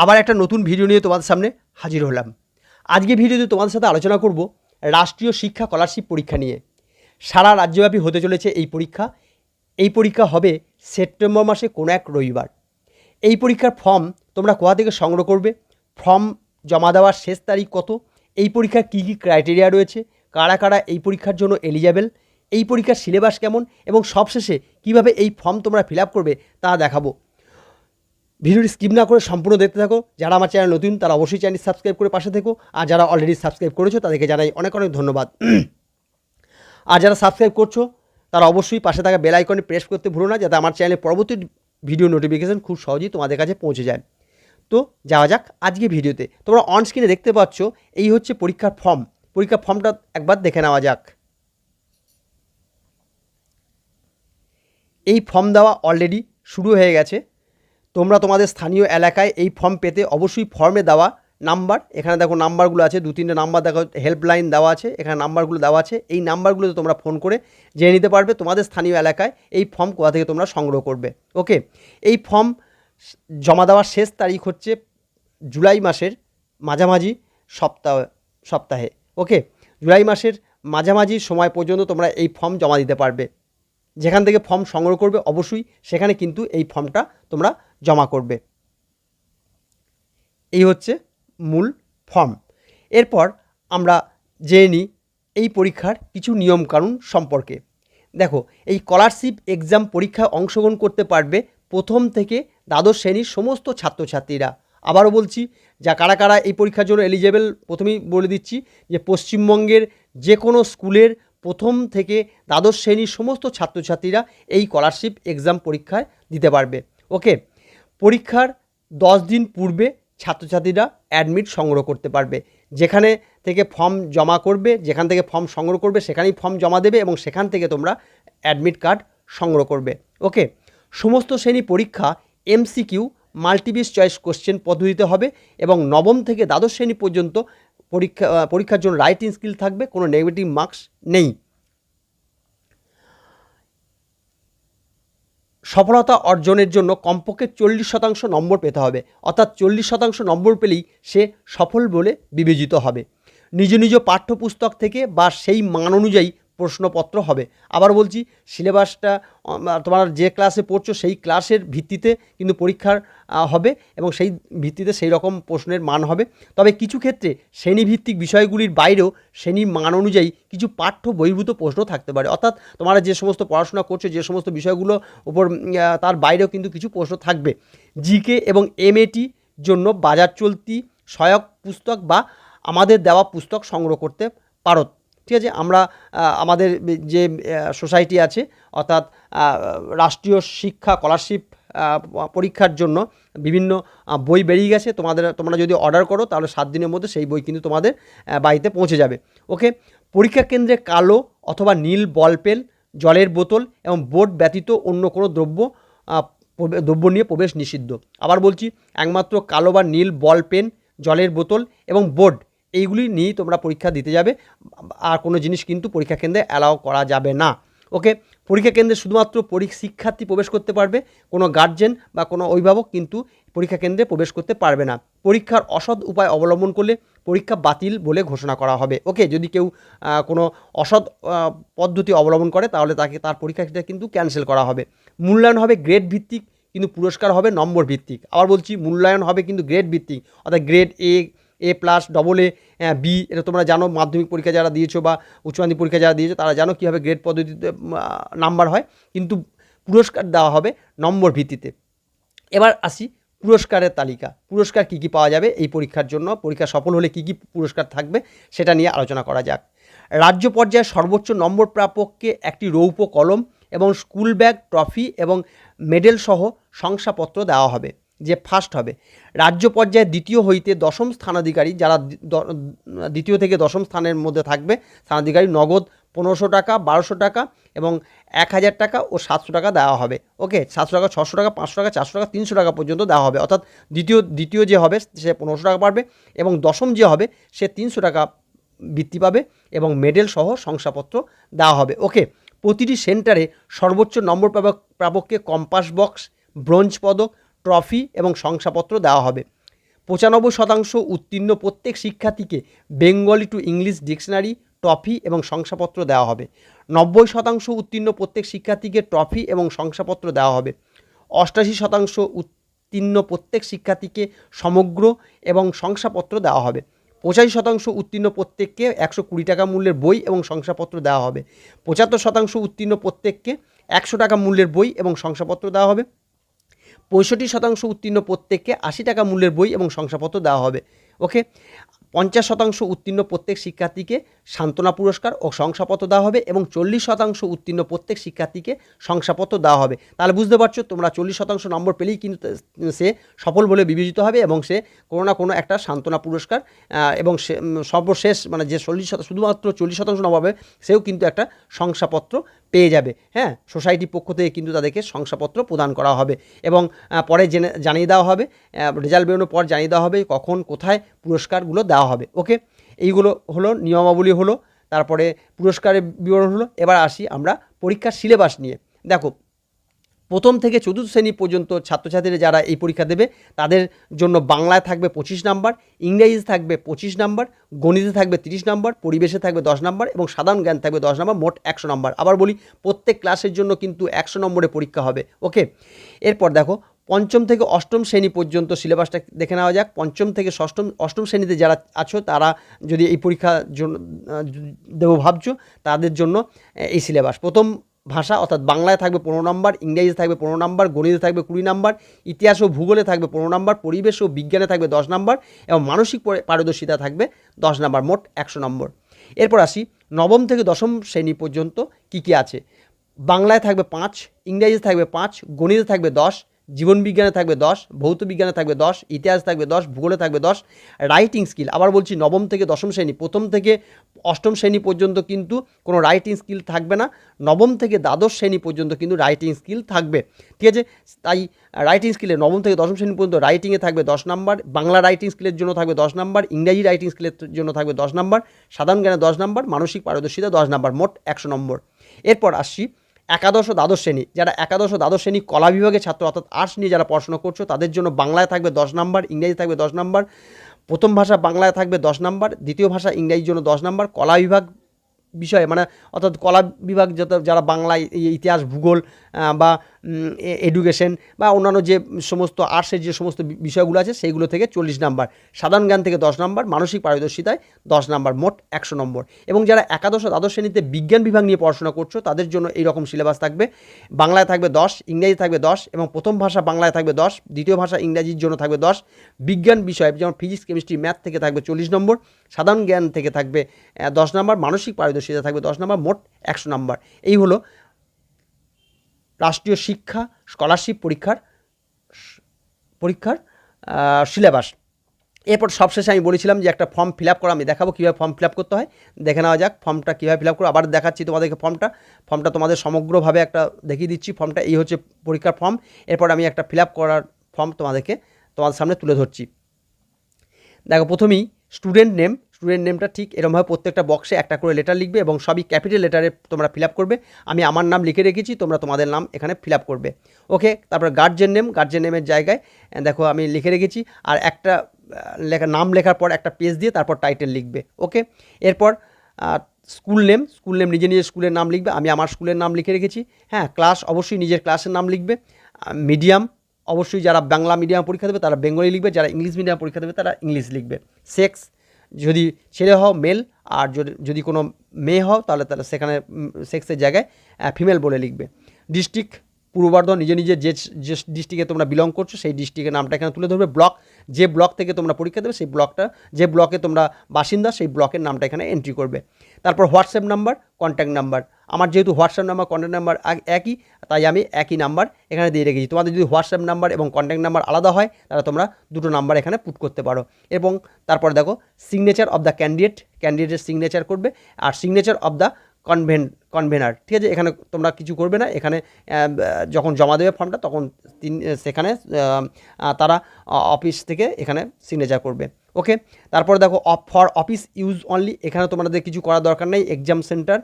আবার একটা নতুন ভিডিও নিয়ে তোমাদের সামনে হাজির হলাম। আজকে ভিডিওতে তোমাদের সাথে আলোচনা করব রাষ্ট্রীয় শিক্ষা স্কলারশিপ পরীক্ষা নিয়ে। সারা রাজ্যব্যাপী হতে চলেছে এই পরীক্ষা। এই পরীক্ষা হবে সেপ্টেম্বর মাসে কোনো এক রবিবার। এই পরীক্ষার ফর্ম তোমরা কোথা থেকে সংগ্রহ করবে? ফর্ম জমা দেওয়ার শেষ তারিখ কত? এই পরীক্ষার কী কী ক্রাইটেরিয়া রয়েছে? কারা কারা এই পরীক্ষার জন্য এলিজেবল এই পরীক্ষার সিলেবাস কেমন? এবং সবশেষে কীভাবে এই ফর্ম তোমরা ফিল করবে তা দেখাবো। ভিডিওটি স্কিপ না করে সম্পূর্ণ দেখতে থাকো। যারা আমার চ্যানেল নতুন, তারা অবশ্যই চ্যানেল সাবস্ক্রাইব করে পাশে থেকো। আর যারা অলরেডি সাবস্ক্রাইব করেছ, তাদেরকে জানাই অনেক অনেক ধন্যবাদ। আর যারা সাবস্ক্রাইব করছ, তারা অবশ্যই পাশে থাকা বেল আইকনে প্রেস করতে ভুলো না, যাতে আমার চ্যানেলের পরবর্তী ভিডিও নোটিফিকেশান খুব সহজেই তোমাদের কাছে পৌঁছে যায়। তো যাওয়া যাক আজকে ভিডিওতে। তোমরা অন স্ক্রিনে দেখতে পাচ্ছ, এই হচ্ছে পরীক্ষার ফর্ম পরীক্ষার ফর্মটা একবার দেখে নেওয়া যাক। এই ফর্ম দেওয়া অলরেডি শুরু হয়ে গেছে। তোমরা তোমাদের স্থানীয় এলাকায় এই ফর্ম পেতে অবশ্যই ফর্মে দেওয়া নাম্বার এখানে দেখো নাম্বারগুলো আছে, দু, তিনটে নাম্বার দেখো হেল্পলাইন দেওয়া আছে, এখানে নাম্বারগুলো দেওয়া আছে। এই নাম্বারগুলোতে তোমরা ফোন করে জেনে নিতে পারবে তোমাদের স্থানীয় এলাকায় এই ফর্ম কোথা থেকে তোমরা সংগ্রহ করবে। ওকে এই ফর্ম জমা দেওয়ার শেষ তারিখ হচ্ছে জুলাই মাসের মাঝামাঝি সপ্তাহ, সপ্তাহে। ওকে জুলাই মাসের মাঝামাঝি সময় পর্যন্ত তোমরা এই ফর্ম জমা দিতে পারবে। যেখান থেকে ফর্ম সংগ্রহ করবে, অবশ্যই সেখানে কিন্তু এই ফর্মটা তোমরা জমা করবে। এই হচ্ছে মূল ফর্ম এরপর আমরা জেনে নিই এই পরীক্ষার কিছু নিয়মকানুন সম্পর্কে। দেখো, এই স্কলারশিপ এক্সাম পরীক্ষায় অংশগ্রহণ করতে পারবে প্রথম থেকে দ্বাদশ শ্রেণির সমস্ত ছাত্রছাত্রীরা। আবারও বলছি, যা কারা কারা এই পরীক্ষার জন্য এলিজেবল প্রথমেই বলে দিচ্ছি যে পশ্চিমবঙ্গের যে কোনো স্কুলের প্রথম থেকে দ্বাদশ শ্রেণির সমস্ত ছাত্রছাত্রীরা এই স্কলারশিপ এক্সাম পরীক্ষায় দিতে পারবে। ওকে পরীক্ষার দশ দিন পূর্বে ছাত্রছাত্রীরা অ্যাডমিট সংগ্রহ করতে পারবে। যেখানে থেকে ফর্ম জমা করবে, যেখান থেকে ফর্ম সংগ্রহ করবে, সেখানেই ফর্ম জমা দেবে এবং সেখান থেকে তোমরা অ্যাডমিট কার্ড সংগ্রহ করবে। ওকে সমস্ত শ্রেণি পরীক্ষা এমসিকিউ মাল্টিপিস চয়েস কোশ্চেন পদ্ধতিতে হবে এবং নবম থেকে দ্বাদশ শ্রেণি পর্যন্ত পরীক্ষা পরীক্ষার জন্য রাইটিং স্কিল থাকবে, কোনো নেগেটিভ মার্কস নেই। সফলতা অর্জনের জন্য কমপক্ষে চল্লিশ শতাংশ নম্বর পেতে হবে। অর্থাৎ চল্লিশ শতাংশ নম্বর পেলেই সে সফল বলে বিবেচিত হবে। নিজ নিজ পাঠ্যপুস্তক থেকে বা সেই মান অনুযায়ী প্রশ্নপত্র হবে। আবার বলছি সিলেবাসটা তোমার যে ক্লাসে পড়ছো সেই ক্লাসের ভিত্তিতে কিন্তু পরীক্ষার হবে এবং সেই ভিত্তিতে সেই রকম প্রশ্নের মান হবে। তবে কিছু ক্ষেত্রে শ্রেণীভিত্তিক বিষয়গুলির বাইরেও শ্রেণির মান অনুযায়ী কিছু পাঠ্য বহির্ভূত প্রশ্ন থাকতে পারে। অর্থাৎ তোমরা যে সমস্ত পড়াশোনা করছ যে সমস্ত বিষয়গুলো আহ, তার বাইরেও কিন্তু কিছু প্রশ্ন থাকবে। জিকে এবং এমএটি জন্য বাজার চলতি সহায়ক পুস্তক বা আমাদের দেওয়া পুস্তক সংগ্রহ করতে পারো। ঠিক আছে? আমরা আমাদের যে সোসাইটি আছে, অর্থাৎ রাষ্ট্রীয় শিক্ষা স্কলারশিপ পরীক্ষার জন্য বিভিন্ন বই বেরিয়ে গেছে। তোমাদের, তোমরা যদি অর্ডার করো, তাহলে সাত দিনের মধ্যে সেই বই কিন্তু তোমাদের বাড়িতে পৌঁছে যাবে। ওকে পরীক্ষা কেন্দ্রে কালো অথবা নীল বল পেন, জলের বোতল এবং বোর্ড ব্যতীত অন্য কোনো দ্রব্য দ্রব্য নিয়ে প্রবেশ নিষিদ্ধ। আবার বলছি, একমাত্র কালো বা নীল বল পেন, জলের বোতল এবং বোর্ড এইগুলি নিয়েই তোমরা পরীক্ষা দিতে যাবে। আর কোনো জিনিস কিন্তু পরীক্ষা কেন্দ্রে অ্যালাউ করা যাবে না। ওকে পরীক্ষা কেন্দ্রে শুধুমাত্র শিক্ষার্থী প্রবেশ করতে পারবে। কোনো গার্জেন বা কোনো অভিভাবক কিন্তু পরীক্ষা কেন্দ্রে প্রবেশ করতে পারবে না। পরীক্ষার অসৎ উপায় অবলম্বন করলে পরীক্ষা বাতিল বলে ঘোষণা করা হবে। ওকে যদি কেউ কোনো অসৎ পদ্ধতি অবলম্বন করে, তাহলে তাকে তার পরীক্ষাটা কিন্তু ক্যান্সেল করা হবে। মূল্যায়ন হবে গ্রেড ভিত্তিক, কিন্তু পুরস্কার হবে নম্বর ভিত্তিক। আবার বলছি, মূল্যায়ন হবে কিন্তু গ্রেড ভিত্তিক। অর্থাৎ grade A A plus double A B এটা তোমরা জানো, মাধ্যমিক পরীক্ষা যারা দিয়েছ বা উচ্চ মাধ্যমিক পরীক্ষা যারা দিয়েছ, তারা জানো কীভাবে গ্রেড পদ্ধতিতে নাম্বার হয়। কিন্তু পুরস্কার দেওয়া হবে নম্বর ভিত্তিতে। এবার আসি পুরস্কারের তালিকা। পুরস্কার কী কী পাওয়া যাবে এই পরীক্ষার জন্য? পরীক্ষা সফল হলে কী কী পুরস্কার থাকবে সেটা নিয়ে আলোচনা করা যাক। রাজ্য পর্যায়ে সর্বোচ্চ নম্বর প্রাপককে একটি রৌপ্য কলম এবং স্কুল ব্যাগ, ট্রফি এবং মেডেলসহ শংসাপত্র দেওয়া হবে। যে ফার্স্ট হবে। রাজ্য পর্যায়ে দ্বিতীয় হইতে দশম স্থানাধিকারী যারা দ্বিতীয় থেকে দশম স্থানের মধ্যে থাকবে, স্থানাধিকারী নগদ পনেরোশো টাকা, বারোশো টাকা এবং এক হাজার টাকা ও সাতশো টাকা দেওয়া হবে। ওকে, সাতশো টাকা, ছশো টাকা, পাঁচশো টাকা, চারশো টাকা, তিনশো টাকা পর্যন্ত দেওয়া হবে। অর্থাৎ দ্বিতীয় দ্বিতীয় যে হবে, সে পনেরোশো টাকা পাবে এবং দশম যে হবে, সে তিনশো টাকা বৃত্তি পাবে এবং মেডেল সহ শংসাপত্র দেওয়া হবে। ওকে, প্রতিটি সেন্টারে সর্বোচ্চ নম্বর প্রাপক প্রাপককে কম্পাস বক্স, ব্রোঞ্জ পদক ট্রফি এবং শংসাপত্র দেওয়া হবে। পঁচানব্বই শতাংশ উত্তীর্ণ প্রত্যেক শিক্ষার্থীকে Bengali to English dictionary, trophy এবং শংসাপত্র দেওয়া হবে। নব্বই শতাংশ উত্তীর্ণ প্রত্যেক শিক্ষার্থীকে ট্রফি এবং শংসাপত্র দেওয়া হবে। অষ্টাশি শতাংশ উত্তীর্ণ প্রত্যেক শিক্ষার্থীকে সমগ্র এবং শংসাপত্র দেওয়া হবে। পঁচাশি শতাংশ উত্তীর্ণ প্রত্যেককে একশো কুড়ি টাকা মূল্যের বই এবং শংসাপত্র দেওয়া হবে। পঁচাত্তর শতাংশ উত্তীর্ণ প্রত্যেককে একশো টাকা মূল্যের বই এবং শংসাপত্র দেওয়া হবে। পঁয়ষট্টি শতাংশ উত্তীর্ণ প্রত্যেককে আশি টাকা মূল্যের বই এবং শংসাপত্র দেওয়া হবে। ওকে পঞ্চাশ শতাংশ উত্তীর্ণ প্রত্যেক শিক্ষার্থীকে সান্ত্বনা পুরস্কার ও শংসাপত্র দেওয়া হবে এবং চল্লিশ শতাংশ উত্তীর্ণ প্রত্যেক শিক্ষার্থীকে শংসাপত্র দেওয়া হবে। তাহলে বুঝতে পারছ, তোমরা চল্লিশ শতাংশ নম্বর পেলেই কিন্তু সে সফল বলে বিবেচিত হবে এবং সে কোনো না কোনো একটা সান্ত্বনা পুরস্কার এবং সে সর্বশেষ মানে যে চল্লিশ শতাংশ শুধুমাত্র চল্লিশ শতাংশ নম্বর পাবে সেও কিন্তু একটা শংসাপত্র পেয়ে যাবে। হ্যাঁ সোসাইটির পক্ষ থেকে কিন্তু তাদেরকে শংসাপত্র প্রদান করা হবে এবং পরে জেনে, জানিয়ে দেওয়া হবে রেজাল্ট বেরোনোর পর জানিয়ে দেওয়া হবে কখন, কোথায় পুরস্কারগুলো দেওয়া হবে। ওকে? এইগুলো হলো, নিয়মাবলী হলো, তারপরে পুরস্কারের বিবরণ হলো। এবার আসি আমরা পরীক্ষার সিলেবাস নিয়ে। দেখো, প্রথম থেকে চতুর্থ শ্রেণি পর্যন্ত ছাত্রছাত্রীরা যারা এই পরীক্ষা দেবে, তাদের জন্য বাংলায় থাকবে পঁচিশ নাম্বার, ইংরেজিতে থাকবে পঁচিশ নাম্বার, গণিতে থাকবে তিরিশ নাম্বার, পরিবেশে থাকবে দশ নাম্বার এবং সাধারণ জ্ঞান থাকবে দশ নাম্বার, মোট একশো নাম্বার। আবার বলি, প্রত্যেক ক্লাসের জন্য কিন্তু একশো নম্বরে পরীক্ষা হবে। ওকে? এরপর দেখো পঞ্চম থেকে অষ্টম শ্রেণি পর্যন্ত সিলেবাসটা দেখে নেওয়া যাক। পঞ্চম থেকে ষষ্ঠম, অষ্টম শ্রেণীতে যারা আছো, তারা যদি এই পরীক্ষার জন্য দেবো ভাবছ, তাদের জন্য এই সিলেবাস। প্রথম ভাষা অর্থাৎ বাংলায় থাকবে পনেরো নম্বর, ইংরেজিতে থাকবে পনেরো নম্বর, গণিতে থাকবে কুড়ি নম্বর, ইতিহাস ও ভূগোলে থাকবে পনেরো নম্বর, পরিবেশ ও বিজ্ঞানে থাকবে দশ নম্বর, এবং মানসিক পরি- পারদর্শিতা থাকবে দশ নম্বর, মোট একশো নম্বর। এরপর আসি নবম থেকে দশম শ্রেণি পর্যন্ত কী কী আছে? বাংলায় থাকবে পাঁচ, ইংরেজিতে থাকবে পাঁচ, গণিতে থাকবে দশ জীবনবিজ্ঞানে থাকবে দশ ভৌত বিজ্ঞানে থাকবে দশ, ইতিহাস থাকবে দশ, ভূগোলে থাকবে দশ রাইটিং স্কিল আবার বলছি নবম থেকে দশম শ্রেণি, প্রথম থেকে অষ্টম শ্রেণি পর্যন্ত কিন্তু কোনো রাইটিং স্কিল থাকবে না, নবম থেকে দ্বাদশ শ্রেণি পর্যন্ত কিন্তু রাইটিং স্কিল থাকবে। ঠিক আছে? তাই রাইটিং স্কিলে নবম থেকে দশম শ্রেণি পর্যন্ত রাইটিংয়ে থাকবে দশ নাম্বার, বাংলা রাইটিং স্কিলের জন্য থাকবে দশ নাম্বার, ইংরাজি রাইটিং স্কিলের জন্য থাকবে দশ নাম্বার, সাধারণ জ্ঞানে দশ নাম্বার, মানসিক পারদর্শিতা দশ নাম্বার, মোট একশো নম্বর। এরপর আসছি একাদশ ও দ্বাদশ শ্রেণি। যারা একাদশ ও দ্বাদশ শ্রেণি কলা বিভাগের ছাত্র, অর্থাৎ আর্টস নিয়ে যারা পড়াশোনা করছ, তাদের জন্য বাংলায় থাকবে দশ নম্বর, ইংরেজি থাকবে দশ নম্বর, প্রথম ভাষা বাংলায় থাকবে দশ নম্বর, দ্বিতীয় ভাষা ইংরাজির জন্য দশ নম্বর, কলা বিভাগ বিষয়ে মানে অর্থাৎ কলা বিভাগ যত, যারা বাংলায় ইতিহাস, ভূগোল বা এডুকেশন বা অন্যান্য যে সমস্ত আর্টসের যে সমস্ত বিষয়গুলো আছে, সেইগুলো থেকে চল্লিশ নাম্বার। সাধারণ জ্ঞান থেকে দশ নাম্বার, মানসিক পারদর্শিতায় দশ নাম্বার, মোট একশো নম্বর। এবং যারা একাদশ দ্বাদশ শ্রেণীতে বিজ্ঞান বিভাগ নিয়ে পড়াশোনা করছ, তাদের জন্য এই রকম সিলেবাস থাকবে। বাংলায় থাকবে দশ, ইংরেজি থাকবে দশ, এবং প্রথম ভাষা বাংলায় থাকবে দশ, দ্বিতীয় ভাষা ইংরাজির জন্য থাকবে দশ। বিজ্ঞান বিষয় যেমন ফিজিক্স কেমিস্ট্রি ম্যাথ থেকে থাকবে চল্লিশ নম্বর। সাধারণ জ্ঞান থেকে থাকবে দশ নম্বর, মানসিক পারদর্শিতা থাকবে দশ নম্বর, মোট একশো নম্বর। এই হলো রাষ্ট্রীয় শিক্ষা স্কলারশিপ পরীক্ষার পরীক্ষার সিলেবাস এরপর সবশেষে আমি বলেছিলাম যে একটা ফর্ম ফিল করা, আমি দেখাবো কীভাবে ফর্ম ফিল করতে হয়। দেখে নেওয়া যাক ফর্মটা কীভাবে ফিল করো। আবার দেখাচ্ছি তোমাদেরকে ফর্মটা ফর্মটা তোমাদের সমগ্রভাবে একটা দেখিয়ে দিচ্ছি। ফর্মটা এই হচ্ছে পরীক্ষার ফর্ম এরপর আমি একটা ফিল করার ফর্ম তোমাদেরকে তোমাদের সামনে তুলে ধরছি। দেখো, প্রথমেই স্টুডেন্ট নেম, স্টুডেন্ট নেমটা ঠিক এরকমভাবে প্রত্যেকটা বক্সে একটা করে লেটার লিখবে এবং সবই ক্যাপিটাল লেটারে তোমরা ফিল করবে। আমি আমার নাম লিখে রেখেছি, তোমরা তোমাদের নাম এখানে ফিল করবে। ওকে তারপর গার্জেন নেম গার্জেন নেমের জায়গায় দেখো আমি লিখে রেখেছি, আর একটা লেখা, নাম লেখার পর একটা পেজ দিয়ে তারপর টাইটেল লিখবে। ওকে এরপর স্কুল নেম স্কুল নেম নিজে নিজের স্কুলের নাম লিখবে। আমি আমার স্কুলের নাম লিখে রেখেছি। হ্যাঁ ক্লাস অবশ্যই নিজের ক্লাসের নাম লিখবে। মিডিয়াম অবশ্যই যারা বাংলা মিডিয়াম পরীক্ষা দেবে, তারা বেঙ্গলি লিখবে, যারা ইংলিশ মিডিয়াম পরীক্ষা দেবে, তারা ইংলিশ লিখবে। সেক্স, যদি ছেলে হও, মেল, আর যদি কোনো মেয়ে হও, তাহলে তাহলে সেখানে সেক্সের জায়গায় ফিমেল বলে লিখবে। ডিস্ট্রিক্ট পূর্ব বর্ধমান নিজে নিজে যে যে ডিস্ট্রিক্টে তোমরা বিলং করছ, সেই ডিস্ট্রিক্টের নামটা এখানে তুলে ধরবে। ব্লক, যে ব্লক থেকে তোমরা পরীক্ষা দেবে, সেই ব্লকটা, যে ব্লকে তোমরা বাসিন্দা, সেই ব্লকের নামটা এখানে এন্ট্রি করবে। তারপর হোয়াটসঅ্যাপ নাম্বার কন্ট্যাক্ট নাম্বার আমার যেহেতু হোয়াটসঅ্যাপ নাম্বার কন্ট্যাক্ট নাম্বার একই, তাই আমি একই নাম্বার এখানে দিয়ে রেখেছি। তোমাদের যদি হোয়াটসঅ্যাপ নাম্বার এবং কন্ট্যাক্ট নাম্বার আলাদা হয়, তাহলে তোমরা দুটো নাম্বার এখানে পুট করতে পারো। এবং তারপর দেখো সিগনেচার অফ দ্য ক্যান্ডিডেট ক্যান্ডিডেটের সিগনেচার করবে। আর সিগনেচার অফ দ্য কনভেন কনভেনার ঠিক আছে? এখানে তোমরা কিছু করবে না। এখানে যখন জমা দেবে ফর্মটা তখন তিন সেখানে তারা অফিস থেকে এখানে সিগনেচার করবে। ওকে তারপর দেখো ফর অফিস ইউজ অনলি এখানে তোমাদের কিছু করার দরকার নেই। Exam centre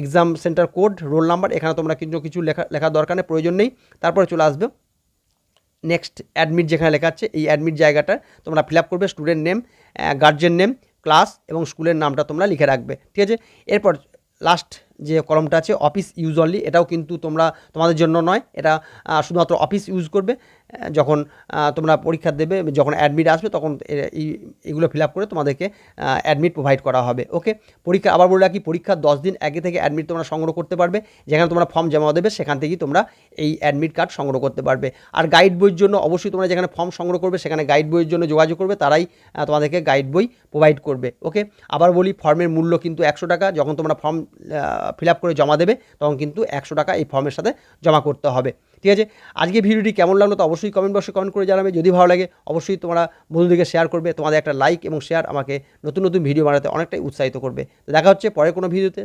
exam centre code roll number এখানে তোমরা কিছু কিছু লেখা, লেখার দরকার নেই, প্রয়োজন নেই। তারপরে চলে আসবে নেক্সট অ্যাডমিট যেখানে লেখা আছে, এই অ্যাডমিট জায়গাটা তোমরা ফিল করবে student name guardian name class এবং স্কুলের নামটা তোমরা লিখে রাখবে। ঠিক আছে? এরপর লাস্ট যে কলমটা আছে অফিস ইউজ অনলি এটাও কিন্তু তোমরা তোমাদের জন্য নয়, এটা শুধুমাত্র অফিস ইউজ করবে। যখন তোমরা পরীক্ষা দেবে, যখন অ্যাডমিট আসবে, তখন এগুলো ফিল আপ করে তোমাদেরকে অ্যাডমিট প্রোভাইড করা হবে ওকে পরীক্ষা, আবার বলে রাখি পরীক্ষার দশ দিন আগে থেকে অ্যাডমিট তোমরা সংগ্রহ করতে পারবে, যেখানে তোমরা ফর্ম জমা দেবে, সেখান থেকেই তোমরা এই অ্যাডমিট কার্ড সংগ্রহ করতে পারবে। আর গাইড বইয়ের জন্য অবশ্যই তোমরা যেখানে ফর্ম সংগ্রহ করবে, সেখানে গাইড বইয়ের জন্য যোগাযোগ করবে, তারাই তোমাদেরকে গাইড বই প্রোভাইড করবে ওকে আবার বলি ফর্মের মূল্য কিন্তু একশো টাকা, যখন তোমরা ফর্ম ফিল আপ করে জমা দেবে, তখন কিন্তু একশো টাকা এই ফর্মের সাথে জমা করতে হবে। ঠিক আছে? আজকে ভিডিওটি কেমন লাগল তো অবশ্যই কমেন্ট বক্সে কমেন্ট করে জানাবে। যদি ভালো লাগে, অবশ্যই তোমরা বন্ধুদেরকে শেয়ার করবে, তোমাদের একটা লাইক এবং শেয়ার আমাকে নতুন নতুন ভিডিও বানাতে অনেকটাই উৎসাহিত করবে। দেখা হচ্ছে পরে কোনো ভিডিওতে